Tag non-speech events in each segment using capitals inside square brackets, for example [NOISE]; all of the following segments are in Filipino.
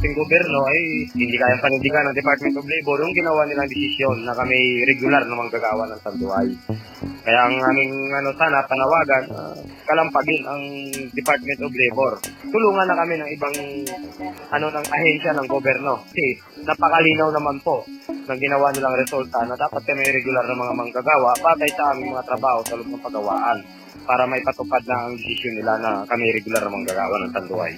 ating gobyerno ay hindi kayang panindigan ng Department of Labor yung ginawa nilang desisyon na kami regular na manggagawa ng sanduay. Kaya ang aming ano sana panawagan, ah, kalampagin ang Department of Labor. Tulungan na kami ng ibang ano ng ahensya ng gobyerno. Kasi napakalinaw naman po ng ginawa nilang resulta na dapat kami regular na mga manggagawa batay sa aming mga trabaho sa loob ng pagawaan para may patupad na ang desisyon nila na kami regular na manggagawa ng sanduay.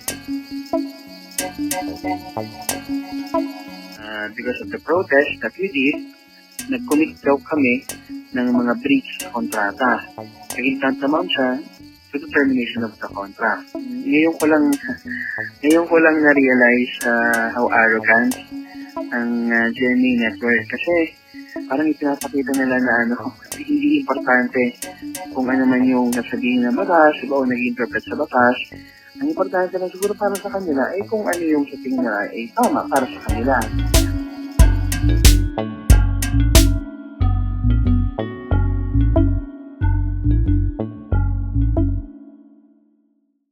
Uh, because of the protest that we did, nag-commit daw kami ng mga breach sa kontrata. Naging tantamount siya to the termination of the contract. Ngayon ko lang, [LAUGHS] ngayon ko lang na-realize uh, how arrogant ang uh, GMA network kasi parang ipinapakita nila na ano, [LAUGHS] hindi importante kung ano man yung nasabihin ng batas, iba o nag-interpret sa batas. Ang importante lang siguro para sa kanila ay kung ano yung sa tingin nila ay tama para sa kanila.